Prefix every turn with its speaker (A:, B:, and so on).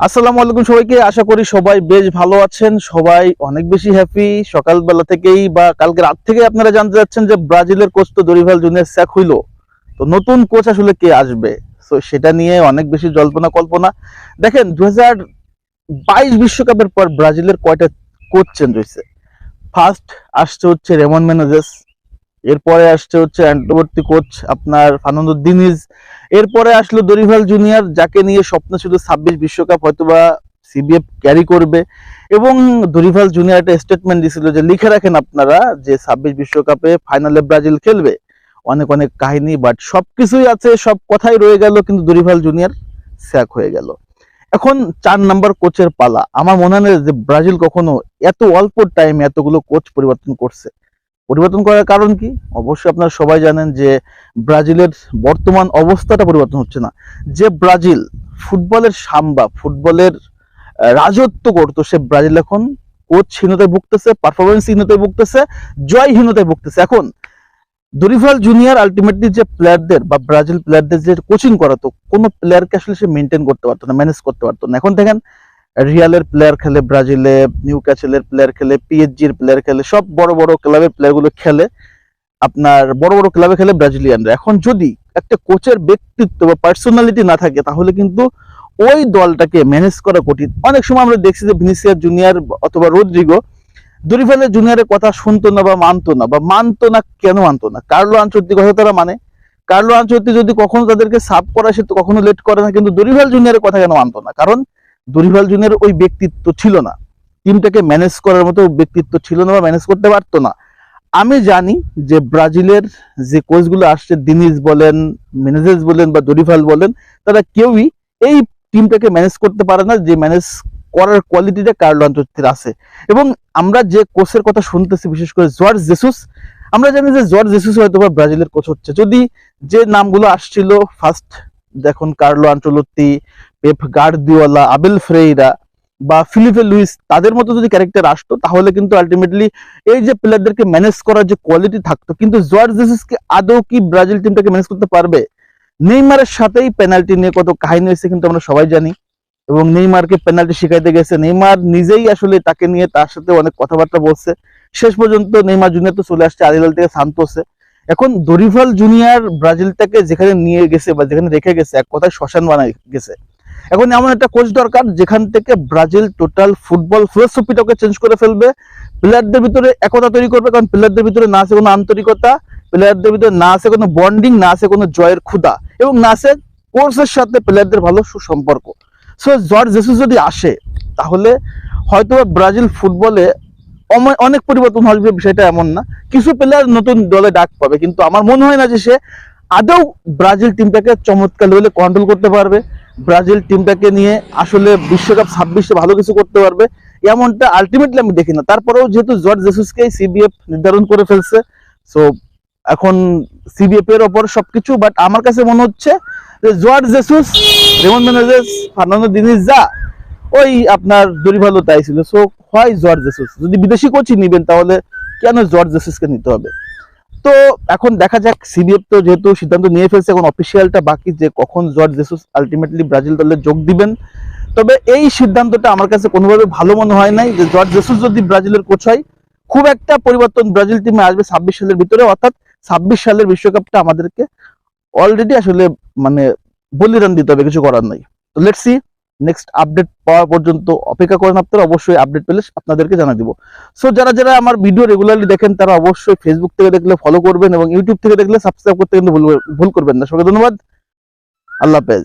A: আসসালামু আলাইকুম সবাইকে। আশা করি সবাই বেশ ভালো আছেন। সবাই অনেক বেশি হ্যাপি সকালবেলা থেকেই বা কালকে রাত থেকে আপনারা জানতে যাচ্ছেন যে ব্রাজিলের কোচ তো দরিভাল জুনিয়র স্যাক হইল। তো নতুন কোচ আসলে কে আসবে? তো সেটা নিয়ে অনেক বেশি জল্পনা কল্পনা। দেখেন দু বাইশ বিশ্বকাপের পর ব্রাজিলের কয়টা কোচ চেঞ্জ হয়েছে? ফার্স্ট আসছে হচ্ছে রেমন মেনেজেস। এরপরে আসছে হচ্ছে অ্যান্টোবর্তী কোচ আপনার ফার্নান্দো দিনিজ। এরপরে আসলো দরিভাল জুনিয়র, যাকে নিয়ে স্বপ্ন ছিল ছাব্বিশ বিশ্বকাপ, হয়তোবা সিবিএফ ক্যারি করবে। এবং দরিভাল জুনিয়র একটা স্টেটমেন্ট দিছিল যে, লিখে রাখেন আপনারা যে ছাব্বিশ বিশ্বকাপে ফাইনালে ব্রাজিল খেলবে। অনেক অনেক কাহিনী বাট সবকিছুই আছে, সব কথাই রয়ে গেল, কিন্তু দরিভাল জুনিয়র স্যাক হয়ে গেল। এখন চার নাম্বার কোচের পালা। আমার মনে হয় যে ব্রাজিল কখনো এত অল্প টাইমে এতগুলো কোচ পরিবর্তন করছে। পরিবর্তন করার কারণ কি? অবশ্যই আপনারা সবাই জানেন যে ব্রাজিলের বর্তমান অবস্থাটা পরিবর্তন হচ্ছে না। যে ব্রাজিল ফুটবলের সাম্বা, ফুটবলের রাজত্ব করতো, সে ব্রাজিল এখন কোচহীনতায় ভুগতেছে পারফরমেন্সহীনতায় ভুগতেছে জয়হীনতায় ভুগতেছে। এখন দরিভাল জুনিয়র আলটিমেটলি যে প্লেয়ারদের বা ব্রাজিল প্লেয়ারদের যে কোচিং করাতো, কোনো প্লেয়ারকে আসলে সে মেনটেন করতে পারতো না ম্যানেজ করতে পারতো না। এখন দেখেন রিয়ালের প্লেয়ার খেলে ব্রাজিলে নিউ ক্যাসেলের প্লেয়ার খেলে পিএইচজির প্লেয়ার খেলে, সব বড় বড় ক্লাবের প্লেয়ারগুলো খেলে। আপনার বড় বড় ক্লাবে খেলে ব্রাজিলিয়ানরা। এখন যদি একটা কোচের ব্যক্তিত্ব বা পার্সোনালিটি না থাকে, তাহলে কিন্তু ওই দলটাকে ম্যানেজ করা কঠিন। অনেক সময় আমরা দেখছি যে ভিনিসিয়াস জুনিয়র অথবা রোদ্রিগো দরিফালের জুনিয়রের কথা শুনতো না বা মানতো না, বা মানতো না কেন মানতো না? কার্লো আঞ্চলিক কথা তারা মানে। কার্লো আঞ্চলিক যদি কখনো তাদেরকে সাব করা সে তো কখনো লেট করে না, কিন্তু দরিভাল জুনিয়রের কথা কেন মানতো না? কারণ দরিভাল জুনের ওই ব্যক্তিত্ব ছিল না। টিমটাকে ম্যানেজ করার মতো ব্যক্তিত্ব ছিল না বা ম্যানেজ করতে পারতো না। আমি জানি যে ব্রাজিলের যে কোচগুলো আসছে, দিনিস বলেন, মেনেজেস বলেন বা দরিভাল বলেন, তারা কেউই এই টিমটাকে ম্যানেজ করতে পারে না, যে ম্যানেজ করার কোয়ালিটিটা কার্লো আঞ্চলিকের আছে। এবং আমরা যে কোচের কথা শুনতেছি, বিশেষ করে জর্জ জেসুস, আমরা জানি যে জর্জ জেসুস হয়তো ব্রাজিলের কোচ হচ্ছে। যদি যে নামগুলো আসছিল ফার্স্ট দেখুন Carlo Ancelotti, Pep Guardiola, Abel Ferreira বা ফিলিপে লুইস, তাদের মতো যদি ক্যারেক্টার আসতো, তাহলে কিন্তু আলটিমেটলি এই যে প্লেয়ারদেরকে ম্যানেজ করার যে কোয়ালিটি থাকতো, কিন্তু জর্জ জেসুসকে আদৌ কি ব্রাজিল টিমটাকে ম্যানেজ করতে পারবে? নেইমারের সাথেই পেনাল্টি নিয়ে কত কাহিনী হয়েছে কিন্তু আমরা সবাই জানি। এবং নেইমারকে পেনাল্টি শিখাইতে গেছে। নেইমার নিজেই আসলে তাকে নিয়ে তার সাথে অনেক কথাবার্তা বলছে। শেষ পর্যন্ত নেইমার জুনিয়র তো চলে আসছে আদিলাল থেকে সান্তোসে। এখন দরিভাল জুনিয়র ব্রাজিলটাকে যেখানে নিয়ে গেছে বা যেখানে রেখে গেছে, এক কথায় শ্মশান বানায় গেছে। এখন এমন একটা কোচ দরকার, যেখান থেকে ব্রাজিল টোটাল ফুটবল ফিলোসফিটাকে চেঞ্জ করে ফেলবে। প্লেয়ারদের ভিতরে একতা তৈরি করবে, কারণ প্লেয়ারদের ভিতরে না আছে কোনো আন্তরিকতা প্লেয়ারদের ভিতরে না আছে কোনো বন্ডিং না আছে কোনো জয়ের ক্ষুধা, এবং না আছে কোর্সের সাথে প্লেয়ারদের ভালো সুসম্পর্ক। সো জর্জ জেসুস যদি আসে, তাহলে হয়তো ব্রাজিল ফুটবলে অনেক পরিবর্তন হবে বিষয়টা এমন না। কিছু প্লেয়ার নতুন দলে ডাক পাবে, কিন্তু আমার মনে হয় না যে সে আদৌ ব্রাজিল টিমটাকে চমৎকার লেভেলে কন্ট্রোল করতে পারবে। ব্রাজিল টিমটাকে নিয়ে আসলে বিশ্বকাপ ছাব্বিশে ভালো কিছু করতে পারবে। এমনটা আলটিমেটলি আমি দেখি না। তারপরেও যেহেতু জর্জ জেসুসকে সিবিএফ নির্ধারণ করে ফেলছে সো এখন সিবিএফ এর ওপর সবকিছু বাট আমার কাছে মনে হচ্ছে যে Jorge Jesus, Ramon Menezes, Fernando Diniz যা ওই আপনার দরিভালো তাই ছিল সো হয় জর্জ জেসুস যদি বিদেশি কোচই নিবেন, তাহলে কেন জর্জ জেসুসকে নিতে হবে? তো, এখন দেখা যাক সিবিএফ তো যেহেতু সিদ্ধান্ত নিয়ে ফেলছে, এখন অফিসিয়ালটা বাকি যে কখন জর্জ জেসুস আলটিমেটলি ব্রাজিল দলে যোগ দিবেন। তবে এই সিদ্ধান্তটা আমার কাছে কোনোভাবে ভালো মনে হয় নাই যে জর্জ জেসুস যদি ব্রাজিলের কোচ হয়, খুব একটা পরিবর্তন ব্রাজিল টিমে আসবে ছাব্বিশ সালের ভিতরে, অর্থাৎ ছাব্বিশ সালের বিশ্বকাপটা আমাদেরকে অলরেডি আসলে মানে বলিদান দিতে হবে, কিছু করার নাই। তো লেটস নেক্সট আপডেট পাওয়া পর্যন্ত অপেক্ষা করেন আপনারা, অবশ্যই আপডেট পেলে আপনাদেরকে জানা দিব। সো যারা যারা আমার ভিডিও রেগুলারলি দেখেন, তারা অবশ্যই ফেসবুক থেকে দেখলে ফলো করবেন এবং ইউটিউব থেকে দেখলে সাবস্ক্রাইব করতে কিন্তু ভুল করবেন না। সবাই ধন্যবাদ। আল্লাহ হাফেজ।